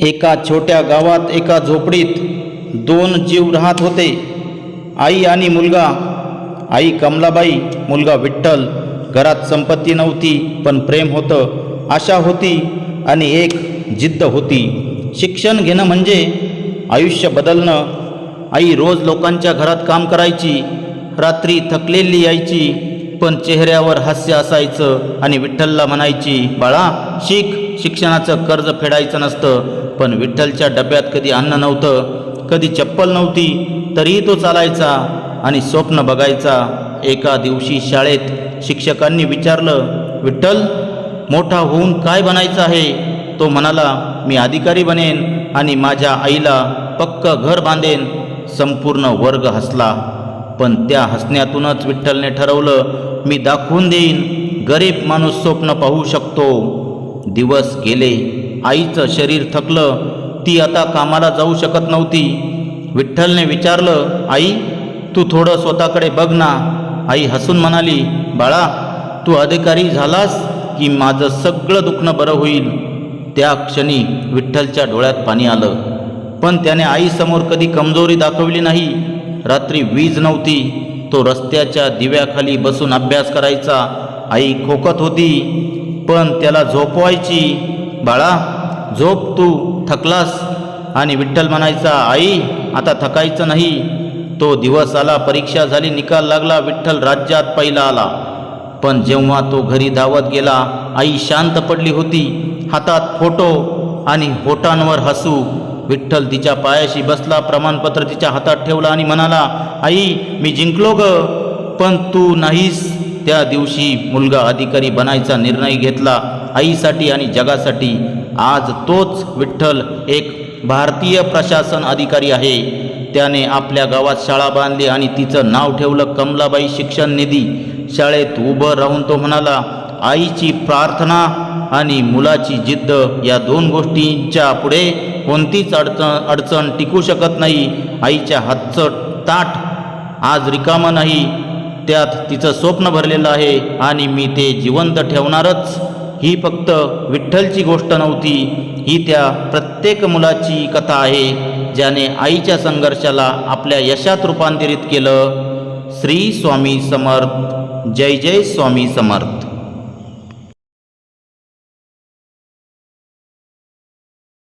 एका छोट्या गावात एका झोपडीत दोन जीव राहत होते. आई आणि मुलगा. आई कमलाबाई मुलगा विठ्ठल. घरात संपत्ती नव्हती पण प्रेम होतं आशा होती आणि एक जिद्द होती. शिक्षण घेणं म्हणजे आयुष्य बदलणं. आई रोज लोकांच्या घरात काम करायची रात्री थकलेली यायची पण चेहऱ्यावर हास्य असायचं आणि विठ्ठलला म्हणायची बाळा शिक. शिक्षणाचं कर्ज फेडायचं नसतं पण विठ्ठलच्या डब्यात कधी अन्न नव्हतं कधी चप्पल नव्हती तरीही तो चालायचा आणि स्वप्न बघायचा. एका दिवशी शाळेत शिक्षकांनी विचारलं विठ्ठल मोठा होऊन काय बनायचं आहे? तो म्हणाला मी अधिकारी बनेन आणि माझ्या आईला पक्क घर बांधेन. संपूर्ण वर्ग हसला. पण त्या हसण्यातूनच विठ्ठलने ठरवलं मी दाखवून देईन. गरीब माणूस स्वप्न पाहू शकतो. दिवस गेले. आईचं शरीर थकलं. ती आता कामाला जाऊ शकत नव्हती. विठ्ठलने विचारलं आई तू थोडं स्वतःकडे बघ ना. आई हसून म्हणाली बाळा तू अधिकारी झालास की माझं सगळं दुखणं बरं होईल. त्या क्षणी विठ्ठलच्या डोळ्यात पाणी आलं. पण त्याने आईसमोर कधी कमजोरी दाखवली नाही. रात्री वीज नव्हती. तो रस्त्याच्या दिव्याखाली बसून अभ्यास करायचा. आई खोकत होती. पण त्याला झोपवायची बाळा झोप तू थकलास. आणि विठ्ठल म्हणायचा आई आता थकायचं नाही. तो दिवस आला परीक्षा झाली निकाल लागला विठ्ठल राज्यात पहिला आला. पण जेव्हा तो घरी धावत गेला आई शांत पडली होती हातात फोटो आणि होटांवर हसू. विठ्ठल तिच्या पायाशी बसला प्रमाणपत्र तिच्या हातात ठेवलं आणि म्हणाला आई मी जिंकलो ग पण तू नाहीस. त्या दिवशी मुलगा अधिकारी बनायचा निर्णय घेतला आईसाठी आणि जगासाठी. आज तोच विठ्ठल एक भारतीय प्रशासन अधिकारी आहे. त्याने आपल्या गावात शाळा बांधली आणि तिचं नाव ठेवलं कमलाबाई शिक्षण निधी. शाळेत उभं राहून तो म्हणाला आईची प्रार्थना आणि मुलाची जिद्द या दोन गोष्टींच्या पुढे कोणतीच अडचण अडचण टिकू शकत नाही. आईच्या हातचं ताट आज रिकामं नाही. त्यात तिचं स्वप्न भरलेलं आहे आणि मी ते जिवंत ठेवणारच. ही फक्त विठ्ठलची गोष्ट नव्हती ही त्या प्रत्येक मुलाची कथा आहे ज्याने आईच्या संघर्षाला आपल्या यशात रूपांतरित केलं. श्री स्वामी समर्थ जय जय स्वामी समर्थ.